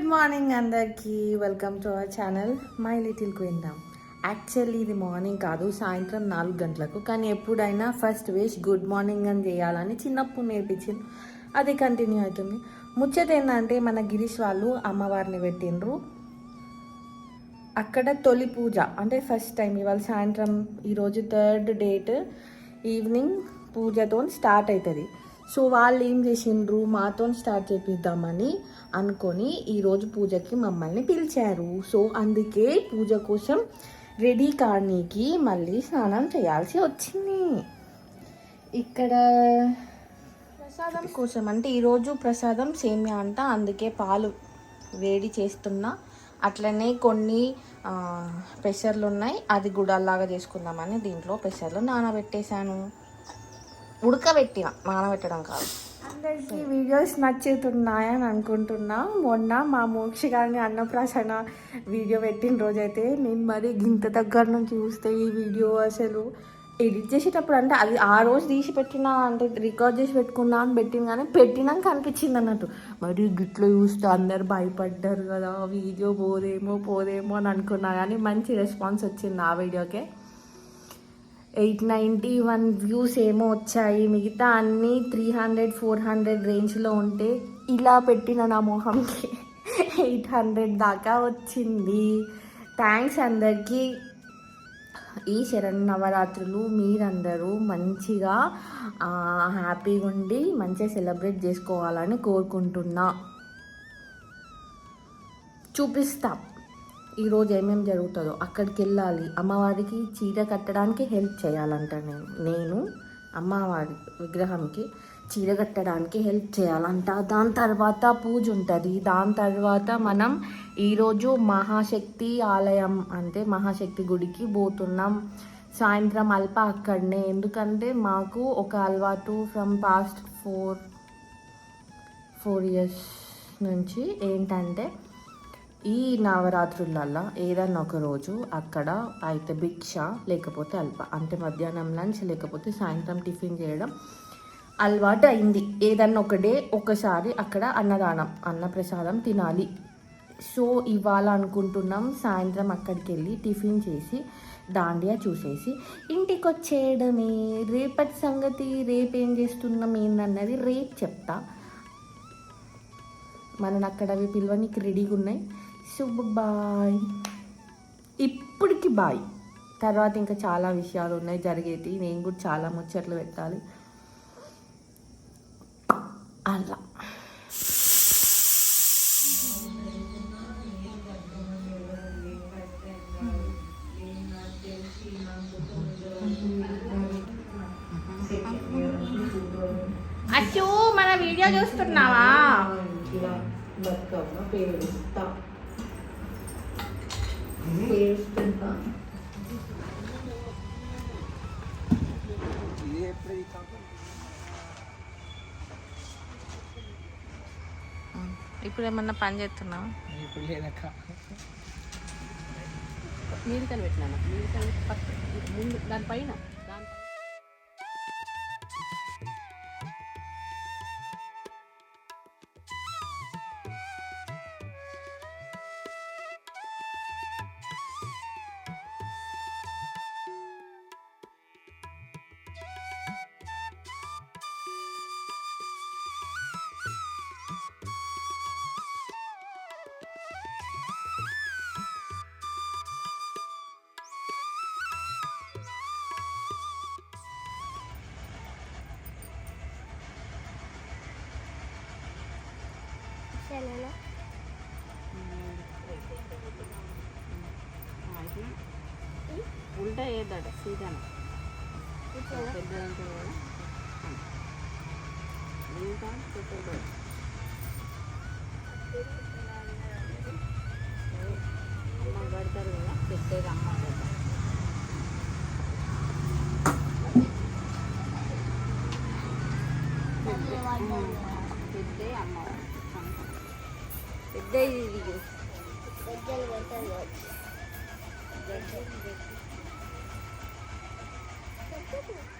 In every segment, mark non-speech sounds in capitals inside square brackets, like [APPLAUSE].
Good morning అందరికీ. Welcome to our channel my little kingdom actually ఇది morning కాదు సాయంత్రం నాలుగు గంటలకు. కానీ ఎప్పుడైనా ఫస్ట్ విష్ గుడ్ మార్నింగ్ అని చేయాలని చిన్నప్పుడు నేర్పించింది అది కంటిన్యూ అవుతుంది. ముచ్చట ఏంటంటే మన గిరీష్ వాళ్ళు అమ్మవారిని పెట్టిండ్రు. అక్కడ తొలి పూజ అంటే ఫస్ట్ టైం ఇవాళ సాయంత్రం ఈరోజు థర్డ్ డేట్ ఈవినింగ్ పూజతో స్టార్ట్ అవుతుంది. సో వాళ్ళు ఏం చేసిండ్రు? మాతో స్టార్ట్ చేపిద్దామని అనుకొని ఈరోజు పూజకి మమ్మల్ని పిలిచారు. సో అందుకే పూజ కోసం రెడీ కానీకి మళ్ళీ స్నానం చేయాల్సి వచ్చింది. ఇక్కడ ప్రసాదం కోసం అంటే ఈరోజు ప్రసాదం సేమియా అంట. అందుకే పాలు వేడి చేస్తున్నా. అట్లనే కొన్ని పెసర్లు ఉన్నాయి అది గుడాల్లాగా చేసుకుందామని దీంట్లో పెసర్లు నానబెట్టేశాను. ఉడకబెట్టిన నానబెట్టడం కాదు. అందరికీ వీడియోస్ నచ్చుతున్నాయని అనుకుంటున్నా. మొన్న మా మోక్ష గారిని అన్నప్రాసన వీడియో పెట్టిన రోజైతే నేను మరి గింత దగ్గర నుంచి చూస్తే ఈ వీడియో అసలు ఎడిట్ చేసేటప్పుడు అంటే అది ఆ రోజు తీసి పెట్టిన అంటే రికార్డ్ చేసి పెట్టుకున్నా అని పెట్టిన కానీ పెట్టినాక అనిపించింది అన్నట్టు. మరి గిట్లో చూస్తే అందరు భయపడ్డారు కదా వీడియో పోదేమో పోదేమో అని అనుకున్నా కానీ మంచి రెస్పాన్స్ వచ్చింది ఆ వీడియోకే. ఎయిట్ నైంటీ వన్ వ్యూస్ ఏమో వచ్చాయి. మిగతా అన్నీ త్రీ హండ్రెడ్ ఫోర్ హండ్రెడ్ రేంజ్లో ఉంటే ఇలా పెట్టిన నా మొహంకి ఎయిట్ హండ్రెడ్ దాకా వచ్చింది. థ్యాంక్స్ అందరికీ. ఈ శరణ్ నవరాత్రులు మీరందరూ మంచిగా హ్యాపీగా ఉండి మంచిగా సెలబ్రేట్ చేసుకోవాలని కోరుకుంటున్నా. చూపిస్తాం. ఈరోజు ఏమేమి జరుగుతుందో అక్కడికి వెళ్ళాలి అమ్మవారికి చీర కట్టడానికి హెల్ప్ చేయాలంట నేను నేను అమ్మవారి విగ్రహంకి చీర కట్టడానికి హెల్ప్ చేయాలంట. దాని తర్వాత పూజ ఉంటుంది. దాని తర్వాత మనం ఈరోజు మహాశక్తి ఆలయం అంటే మహాశక్తి గుడికి పోతున్నాం. సాయంత్రం అల్ప అక్కడనే. ఎందుకంటే మాకు ఒక అలవాటు from past four four years నుంచి ఏంటంటే ఈ నవరాత్రులల్లో ఏదన్నా ఒక రోజు అక్కడ అయితే భిక్ష లేకపోతే అల్ప అంటే మధ్యాహ్నం లంచ్ లేకపోతే సాయంత్రం టిఫిన్ చేయడం అలవాటు అయింది. ఏదన్నా ఒక డే ఒకసారి అక్కడ అన్నదానం అన్నప్రసాదం తినాలి. సో ఇవాళ అనుకుంటున్నాం సాయంత్రం అక్కడికి వెళ్ళి టిఫిన్ చేసి దాండియా చూసేసి ఇంటికి వచ్చేయడమే రేపటి సంగతి రేపు ఏం చేస్తున్నాం ఏందన్నది రేపు చెప్తా. మనని అక్కడ అవి పిలవనికి రెడీగా ఉన్నాయి. సో బాయ్ ఇప్పటికి బాయ్ తర్వాత ఇంకా చాలా విషయాలు ఉన్నాయి జరిగేటి నేను కూడా చాలా ముచ్చట్లు పెట్టాలి. అలా. అచ్చు మన వీడియో చూస్తున్నావా? బతుకమ్మ ఇప్పుడు ఏమన్నా పని చేస్తున్నావా? ఇప్పుడు లేదక్క. మీరికలు పెట్టినాను మీరికలు పక్క ముందు దానిపైన దానిపైన ఉల్టా వేద్దాట సీదాన పెద్దదంతా కూడా. ఇంకా పెద్దది అమ్మ కడతారు కదా పెద్దది అమ్మ కడతారు. పెద్ద అమ్మ పెద్ద ఇది సెకండ్ క్లాస్ Thank you.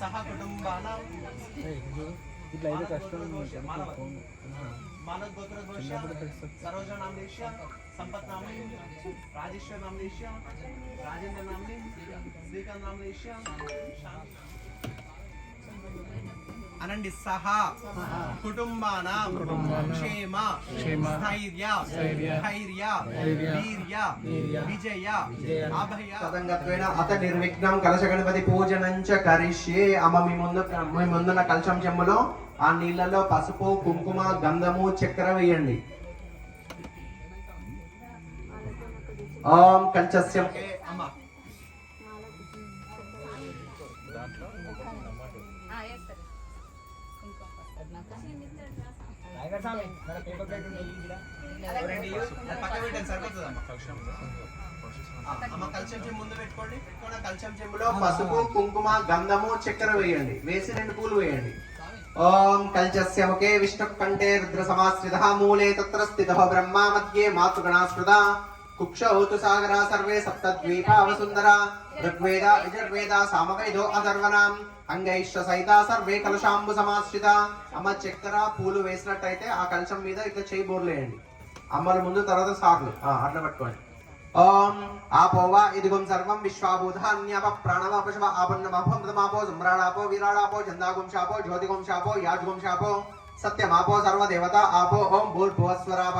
సహ కుటుంబాల ఇట్లా అయితే కష్టం మానవ గోత్ర ఘోష సరోజ నామదేశ సంపత్ నామే రాజేశ్వర్ నామదేశ రాజేంద్ర నామే శ్రీకాంత్ నామదేశ అనండి సహా. కుటుంబానాం. క్షేమ. స్థైర్య. ధైర్య. వీర్య. విజయ. అభయ. తదంగత్వేన అత నిర్విఘ్నం కలశ గణపతి పూజనం చ కరిష్యే. అమ్మ మీ ముందు మీ ముందున్న కలశం చెమ్ములో ఆ నీళ్ళలో పసుపు కుంకుమ గంధము చక్కెర వేయండి. ఓం కలశస్యం పసుపు కుంకుమ గంధము చక్కెర వేయండి. వేసి రెండు పూలు వేయండి. ఓం కల్చస్య ముఖే విష్ణు కంఠే రుద్ర సమాశ్రిత మూలే తత్ర స్థిత బ్రహ్మ మధ్యే మాతృగణాశ్రుదా కుక్షౌతు సాగరా సర్వే సప్తద్వీపా వసుందర ఋగ్వేద యజుర్వేద సామవేదో అధర్వనాం అంగైష్ట సైత సర్వే కలశాంబు సమాశ్రిత అమ్మ చక్కెర పూలు వేసినట్టయితే ఆ కలశం మీద ఇట్లా చేయి బోర్లేయండి అమ్మల ముందు తర్వాత సార్లు అట్లా పట్టుకోండి ఓం ఆపోవా ఇదిగం సర్వం విశ్వాభూతాన్యప ప్రాణవ పశవ ఆపన్నమాపో సమ్రాడాపో విరాడాపో చందాగుం శాపో జ్యోతిగుంశాపో యాజ్గుంశాపో సత్యమాపో సర్వదేవత ఆపో ఓం భూర్భువస్వరావ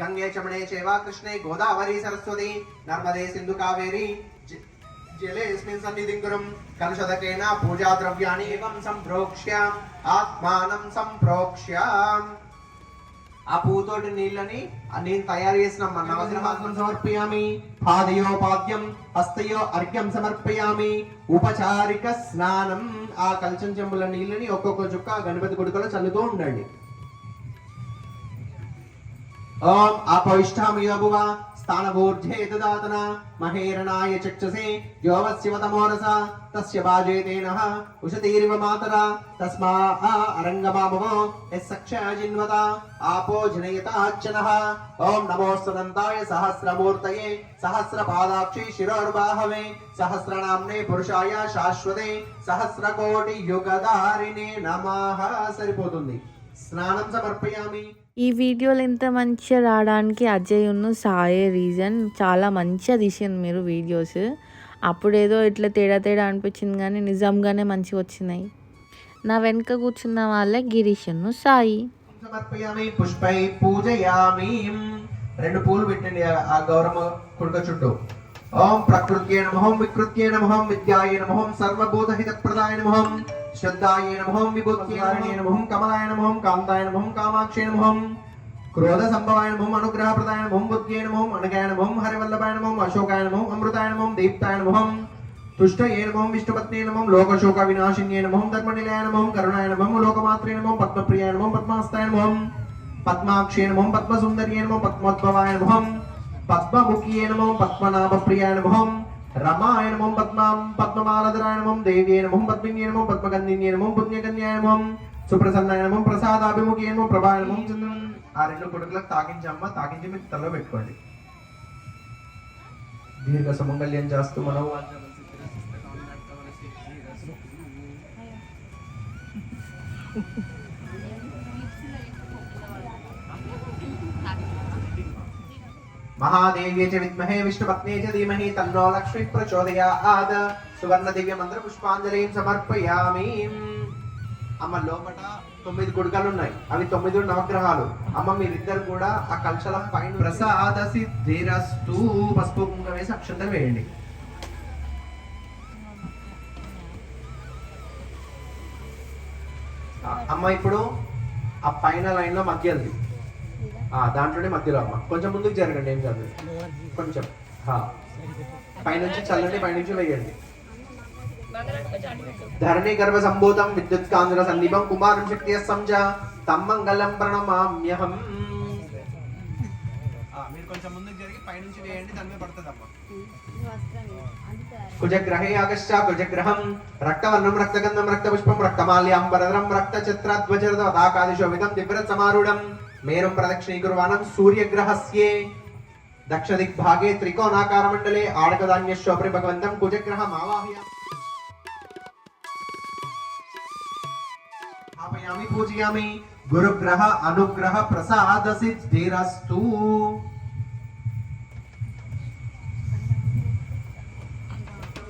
గంగే చమణే చేవ కృష్ణే గోదావరి సరస్వతి నర్మదే సింధు కావేరి జలేస్మిన్ సన్నిధిం కురం కలుషదకేన పూజా ద్రవ్యాన్ని ఏవం సంప్రోక్ష్య ఆత్మానం సంప్రోక్ష్య ఆ పూతోటి నీళ్ళని నేను తయారు చేసిన మన నవగ్రహాత్మం సమర్పయామి. పాదయోపాద్యం హస్తయో అర్ఘ్యం సమర్పయామి. ఉపచారిక స్నానం ఆ కలచం చెంబుల నీళ్ళని ఒక్కొక్క చుక్క గణపతి గుడికలో చల్లుతూ ఉండండి. ఓం అపవిష్టామియభువ స్థానభూర్ధే దాతన మహేరణాయ చక్షసే యోవస్యవతమోరస తస్య బాజేతేన ఉషతీరివ మాతర తస్మా అరంగమామవ యస్సక్షజిన్వత ఆపో జనయతాచ్చనః ఓం నమోస్తదంతాయ సహస్రమూర్తయే సహస్రపాదాక్షి శిరోర్బాహవే సహస్రనామ్నే పురుషాయ శాశ్వతే సహస్రకోటి యుగధారిణే నమః. సరిపోతుంది. స్నానం సమర్పయామి. ఈ వీడియోలు ఇంత మంచిగా రావడానికి అజయ్ ఉన్న సాయే రీజన్. చాలా మంచిగా తీసింది మీరు వీడియోస్. అప్పుడేదో ఇట్లా తేడా తేడా అనిపించింది కానీ నిజంగానే మంచిగా వచ్చినాయి. నా వెనుక కూర్చున్న వాళ్ళే గిరీష్ సాయి. పుష్పై పూజయామి. రెండు పూలు పెట్టండి ఆ- గౌరవ కుడుక చుట్టూ. ఓం ప్రకృత్యే నమః వికృత్యే నమః విద్యాయ నమః సర్వభూతహిత ప్రదాయ నమః. శ్రద్ధాయ నమః విభూత్యాయ నమః కమలాయ నమః కాంతాయ నమః కామాక్షే నమః క్రోధ సంభవాయ నమః అనుగ్రహ ప్రదాయ నమః బుద్ధ్యే నమః అనగాయ నమః హరివల్లభాయ నమః అశోకాయ నమః అమృతాయ నమః దీప్తాయ నమః తుష్టయే నమః విష్ణుపత్నే నమః లోకశోక వినాశిన్యే నమః ధర్మనిలయ నమః కరుణాయ నమః లోకమాత్రే నమః పద్మప్రియాయ నమః పద్మాస్తాయ నమః పద్మాక్షే నమః పద్మసుందర్యే నమః పద్మోద్భవాయ నమః పద్మముఖ్యే నమః పద్మనాభప్రియాయ నమః రమాయ నమః పద్మాం పద్మమాలధరాయ నమః దేవ్యే నమః పద్మిన్యే నమః పద్మగంధిన్యే నమః పుణ్యకన్యాయ నమః సుప్రసన్నాయ నమః ప్రసాదాభిముఖే నమః ప్రభాయ నమః చంద్రం ఆ రెండు కొడుకులకు తాకించమ్మ తాకించి మీరు తలలో పెట్టుకోండి. దీర్ఘ సుమంగళ్యం చేస్తూ మనం [LAUGHS] [LAUGHS] మహాదేవ్యే చ విద్మహే విష్ణుపత్నే చ ధీమహి తన్నో లక్ష్మి ప్రచోదయాత్. సువర్ణ దివ్య మంత్ర పుష్పాంజలి సమర్పయామి. అమ్మ లోపట తొమ్మిది గుడ్గలు ఉన్నాయి అవి తొమ్మిది నవగ్రహాలు. అమ్మ మీరిద్దరు కూడా ఆ కల్చల పైన ప్రసాద సిద్ధిరస్తూ. పసుపు కుంక వేసి అక్షంతలు వేయండి. అమ్మ ఇప్పుడు ఆ పైన లైన్లో మధ్యది దాంట్లోనే మధ్యలో అమ్మ. కొంచెం ముందుకు జరగండి ఏం కాదు. కొంచెం. పైనుంచి చల్లండి పైనుంచి వేయండి ధరణి గర్భ సంభూతం విద్యుత్ కాంధ్ర సన్నిభం కుమారం శక్తి సంజ తమ్మంగళం ప్రణమామ్యహం. మీరు కొంచెం ముందుకు జరిగి పైనుంచి వేయండి దాని మీద పడుతుందమ్మా కుజగ్రహే ఆగశ్చ కుజగ్రహం రక్తవర్ణం రక్తగంధం రక్తపుష్పం రక్తమాల్యాం వరదరం రక్తచిత్రధ్వజరదాకాదిశోభితం దివ్రత్ సమారూఢం मेरु प्रदक्षिणी कुर्वाणं सूर्यग्रहस्य दक्षदिग्भागे त्रिकोणाकार मंडले अपरि भगवन्तं कुजग्रहम् कुजग्रहमावाहयामि स्थापयामि पूजयामि गुरुग्रह अनुग्रह प्रसादसि धीरस्तु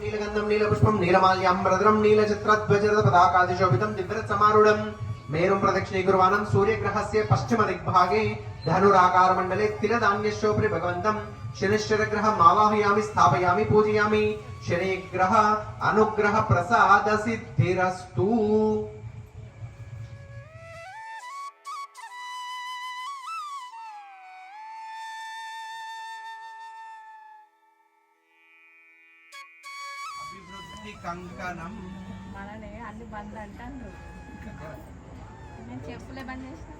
नीलगंधम नीलपुष्पम नीलमाल्यम नीलपुष्पं नीलमाल्यां पदाकादिशोभितम दिव्यरत दिव्यरत्समारुढम् మేరు ప్రదక్షిణే కుర్వాణం సూర్యగ్రహస్య పశ్చిమ దిగ్భాగే ధనురాకార మండలే తిల దాన్యశోపరి భగవంతం. శనిశ్చర గ్రహ మావాహయామి స్థాపయామి పూజయామి. శని అనుగ్రహ ప్రసాద సిద్ధిరస్తు. కంకణం. మననే అన్ని బంధు అంటాను నేను చెప్పులే బంద్ చేసిన.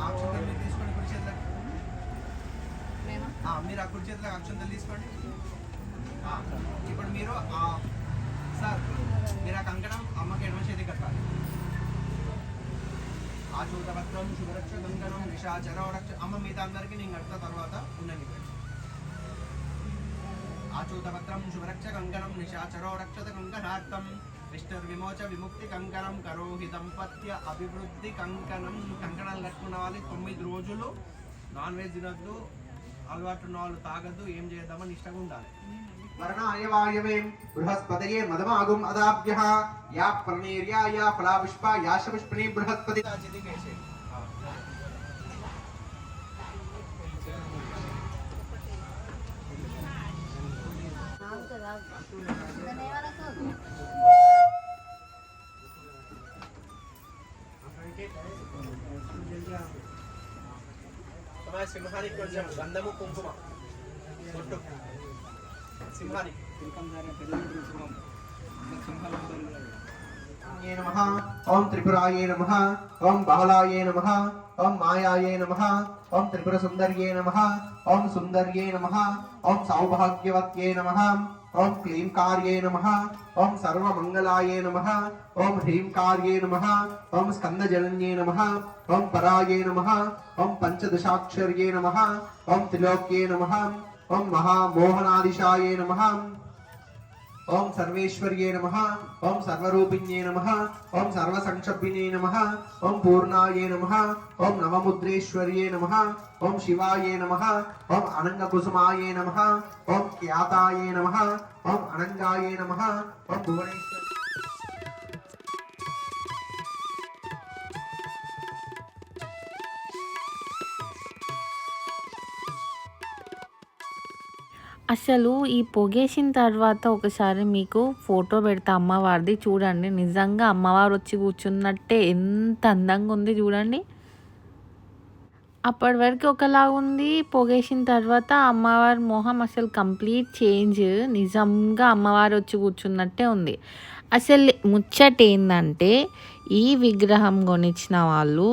అక్షంతలు మీరు ఆ, ఆ కుడి చేతిలో అక్షంతలు తీసుకోండి. ఆ, ఇప్పుడు మీరు ఆ, సార్ మీరు ఆ కంకణం అమ్మకి ఎడమ చేతి కట్టాలి. ఆ చూతపత్రం శుభరక్ష కంకణం నిషాచర రక్ష అమ్మ మిగతా అందరికీ నేను కడతా తర్వాత ఉండండి ఇక్కడ. ఆచూతపత్రం శుభరక్ష కంకణం నిశాచరో రక్షత కంకణార్థం. మిస్టర్ విమోచ విముక్తి కంకణం కరోహి దంపత్య అభివృద్ధి కంకణం. కంకణాలు కట్టుకున్న వాళ్ళు తొమ్మిది రోజులు నాన్ వెజ్ తినద్దు అలవాటు ఉన్న వాళ్ళు తాగద్దు ఏం చేద్దామని ఇష్టంగా ఉండాలి. వర్ణాయ వాయవే బృహస్పతయే మదమాగుం అదాభ్య. యా ప్రణీర్యా యా ఫలాపుష్ప యాశ పుష్పణి అమ్మా సింహానికి కొంచెం గంధము కుంకుమ. కొట్టు. సింహాని ఓం త్రిపురాయ నమ. ఓం బహళాయ నమ. ఓం మాయాయే నమ ఓం త్రిపుర సుందర్యే నమ ఓం సుందర్యే నమ ఓం సౌభాగ్యవత్యే నమ ఓం క్లీం కార్యే నమ ఓం సర్వమంగళాయే నమ ఓం హ్రీం కార్యే నమ ఓం స్కందజనన్యే నమ ఓం పరాయే నమ ఓం పంచదశాక్షర్యే నమ ఓం త్రిలోక్యే నమ ఓం మహామోహనాదిశాయే నమ ఓం సర్వేశ్వర్యే నమ. ఓం సర్వరూపిణ్యే నమ. ఓం సర్వసంక్షభిణే నమ. ఓం పూర్ణాయే నమ. ఓం నవముద్రేశ్వర్యే నమ. ఓం శివాయే నమ. ఓం అనంగకుసుమాయే నమ. ఓం ఖ్యాతాయే నమ. ఓం అనంగాయే నమ. ఓం భువనేశ్వర అసలు ఈ పొగేసిన తర్వాత ఒకసారి మీకు ఫోటో పెడతా. అమ్మవారిది చూడండి. నిజంగా అమ్మవారు వచ్చి కూర్చున్నట్టే ఎంత అందంగా ఉంది చూడండి. అప్పటి వరకు ఒకలాగా ఉంది. పొగేసిన తర్వాత అమ్మవారి మొహం అసలు కంప్లీట్ చేంజ్. నిజంగా అమ్మవారు వచ్చి కూర్చున్నట్టే ఉంది. అసలు ముచ్చట ఏంటంటే ఈ విగ్రహం కొనిచ్చిన వాళ్ళు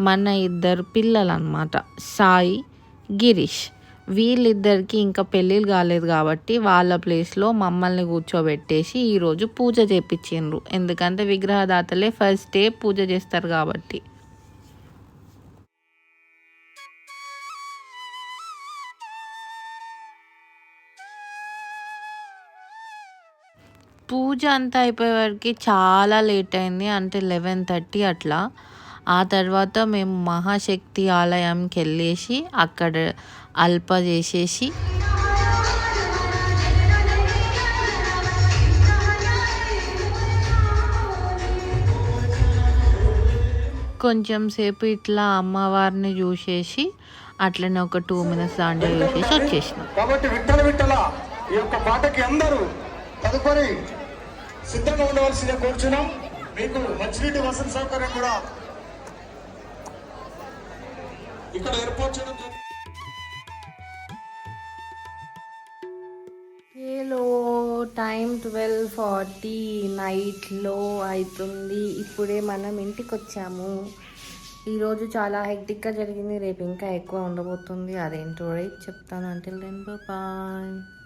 మన ఇద్దరు పిల్లలు అనమాట సాయి గిరీష్. వీళ్ళిద్దరికి ఇంకా పెళ్ళిళ్ళు కాలేదు కాబట్టి వాళ్ళ ప్లేస్లో మమ్మల్ని కూర్చోబెట్టేసి ఈరోజు పూజ చేపించిండ్రు ఎందుకంటే విగ్రహదాతలే ఫస్ట్ డే పూజ చేస్తారు కాబట్టి. పూజ అంతా అయిపోయే వరకు చాలా లేట్ అయింది అంటే లెవెన్ థర్టీ అట్లా. ఆ తర్వాత మేము మహాశక్తి ఆలయంకి వెళ్ళేసి అక్కడ అల్ప చేసేసి కొంచెం సేపు ఇట్లా అమ్మవారిని చూసేసి అట్లనే ఒక టూ మినిట్స్ దాంట్లో చూసేసి వచ్చేసినాం. కాబట్టి విట్టల విట్టల ఈ యొక్క పాటకి అందరూ తదుపరి సిద్ధంగా ఉండవలసిందే కోరుచున్నాం. మీకు మంచినీటి వసతి సౌకర్యం కూడా ఇక్కడ ఏర్పాటు చేయడం హలో టైం ట్వెల్వ్ ఫార్టీ నైట్లో అవుతుంది ఇప్పుడే మనం ఇంటికి వచ్చాము ఈరోజు చాలా హెక్టిక్గా జరిగింది. రేపు ఇంకా ఎక్కువ ఉండబోతుంది. అదేంటో రేపు చెప్తాను అంటే బాయ్